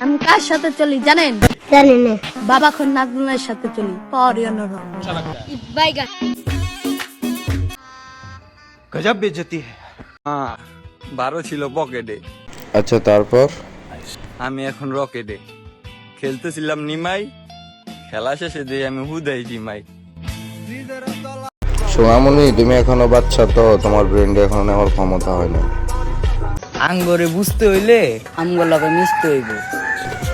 আমি কার সাথে চলি জানেন? জানি না। বাবা খন নাজমুলের সাথে চলি। পাওয়ার ইয়ানো গজব বেজতি হ্যাঁ বারো ছিল পকেটে। আচ্ছা তারপর? আমি এখন রকেটে। খেলতেছিলাম নিমাই খেলা শেষে দিয়ে আমি হুদাই জিমাই। সোনামণি তুমি এখনও বাচ্চা তো তোমার ব্রেন্ডে এখনও নেওয়ার ক্ষমতা হয় না আঙ্গরে বুঝতে হইলে আমগুলো মিশতে হইবে।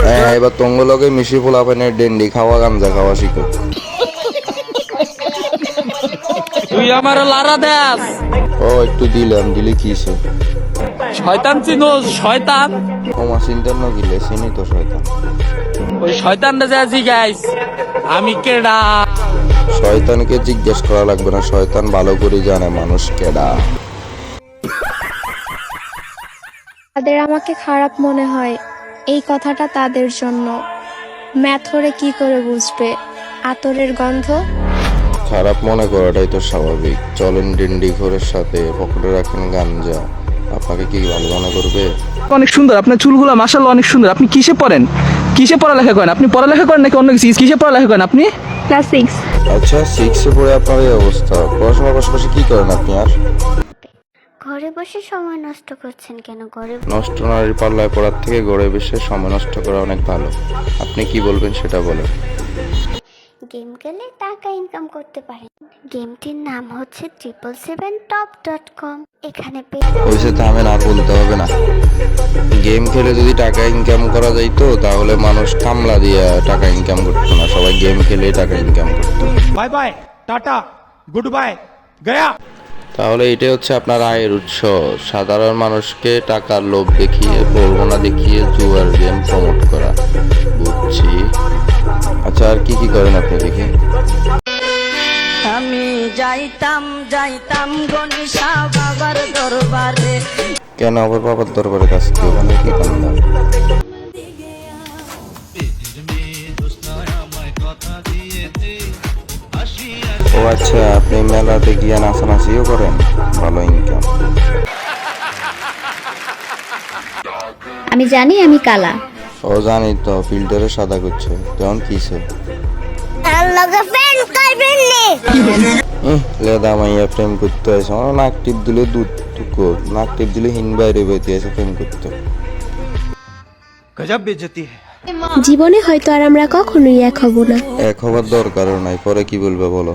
হ্যাঁ এবার তঙ্গলকে মিশি পোলাপানের ডেন্ডি খাওয়া গাঞ্জা খাওয়া শিখো। তুই আমার লারা দেস। ও একটু দিলাম দিলে কিসে শয়তান চিনোস শয়তান। ন গিলে চিনি তো শয়তান। ওই শয়তানটা যে আছি গাইস আমি কেডা? শয়তানকে জিজ্ঞেস করা লাগবে না শয়তান ভালো করে জানে মানুষ কেডা। তাদের আমাকে খারাপ মনে হয়। এই কথাটা তাদের জন্য। ম্যাথরে কি করে বুঝবে? আতরের গন্ধ? খারাপ মনে করাটাই তো স্বাভাবিক। চলেন ডিন্ডি ঘোরের সাথে পকেটে রাখেন গাঞ্জা। আপনাকে কি ভালো মনে করবে? অনেক সুন্দর আপনার চুলগুলো মাসাল্লাহ অনেক সুন্দর। আপনি কিসে পড়েন? কিসে পড়ালেখা করেন? আপনি পড়ালেখা করেন নাকি অন্য কিছু? কিসে পড়ালেখা করেন আপনি? ক্লাস সিক্স আচ্ছা সিক্সে পড়ে আপনার এই অবস্থা। পড়াশোনার পাশাপাশি কি করেন আপনি আর? ঘরে বসে সময় নষ্ট করছেন কেন? ঘরে নষ্ট না পাল্লায় পড়ার থেকে ঘরে বসে সময় নষ্ট করা অনেক ভালো। আপনি কি বলবেন সেটা বলেন। গেম খেলে টাকা ইনকাম করতে পারেন। গেমটির নাম হচ্ছে triple seven top dot com এখানে ওইসে দামে না বলতে হবে না। গেম খেলে যদি টাকা ইনকাম করা যায় তো তাহলে মানুষ কামলা দিয়ে টাকা ইনকাম করতো না। সবাই গেম খেলে টাকা ইনকাম করতো। Bye bye tata good bye গয়া। তাহলে এটাই হচ্ছে আপনার আয়ের উৎস। সাধারণ মানুষকে টাকার লোভ দেখিয়ে প্রলোভনা দেখিয়ে জুয়ার গেম প্রমোট করা। বুঝছি। আচ্ছা আর কি কি করেন আপনি দেখি? আমি যাইতাম যাইতাম গনিশা বাবার দরবারে। কেন আবার বাবার দরবারে কাজ কি? ওখানে কি আচ্ছা আপনি মেলাতে গিয়ে নাচানাচিও করেন? ভালো ইনকাম আমি জানি আমি কালা। ও জানি তো ফিল্টারে সাদা করছে। তখন কিসে লেদা মাইয়া প্রেম করতে আছে আমার নাক টিপ দিলে দুধ টুকো নাক টিপ দিলে হিন বাইরে প্রেম করতে। গজব বেজতি জীবনে হয়তো আর আমরা কখনোই এক হব না। এক হবার দরকারও নাই। পরে কি বলবে বলো?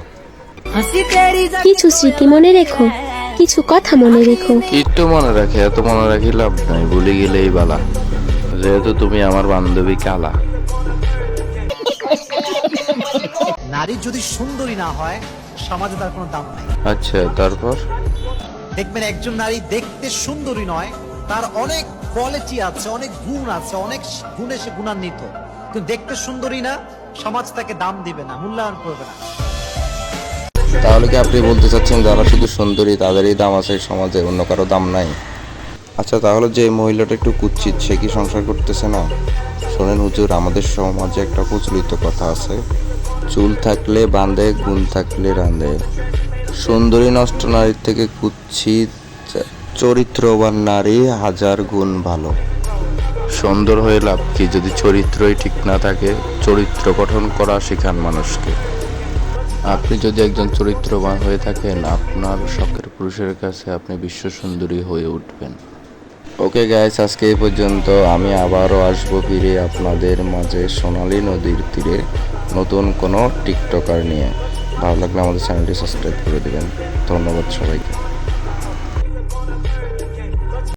কিছু স্মৃতি মনে রেখো কিছু কথা মনে রেখো। কিট্টু মনে রাখে এত মনে রাখি লাভ নাই ভুলে গেলেই বালা। যেহেতু তুমি আমার বান্ধবী কালা। নারী যদি সুন্দরী না হয় সমাজে তার কোনো দাম নাই। আচ্ছা তারপর? দেখবেন একজন নারী দেখতে সুন্দরী নয় তার অনেক কোয়ালিটি আছে অনেক গুণ আছে অনেক গুণে সে গুণান্বিত। কিন্তু দেখতে সুন্দরী না সমাজ তাকে দাম দিবে না মূল্যায়ন করবে না। তাহলে কি আপনি বলতে চাচ্ছেন যারা শুধু সুন্দরী তাদেরই দাম আছে এই সমাজে অন্য কারও দাম নাই? আচ্ছা তাহলে যে মহিলাটা একটু কুচ্ছিত সে কি সংসার করতেছে না? শোনেন হুজুর আমাদের সমাজে একটা প্রচলিত কথা আছে চুল থাকলে বাঁধে গুণ থাকলে রাঁধে। সুন্দরী নষ্ট নারীর থেকে কুচ্ছিত চরিত্রবান নারী হাজার গুণ ভালো। সুন্দর হয়ে লাভ কি? যদি চরিত্রই ঠিক না থাকে চরিত্র গঠন করা শেখান মানুষকে। আপনি যদি একজন চরিত্রবান হয়ে থাকেন, আপনার শখের পুরুষের কাছে আপনি বিশ্ব সুন্দরী হয়ে উঠবেন। ওকে গাইস আজকে এই পর্যন্ত। আমি আবারও আসব ফিরে আপনাদের মাঝে সোনালী নদীর তীরে নতুন কোনো টিকটকার নিয়ে। ভালো লাগলে আমাদের চ্যানেলটি সাবস্ক্রাইব করে দেবেন। ধন্যবাদ সবাইকে।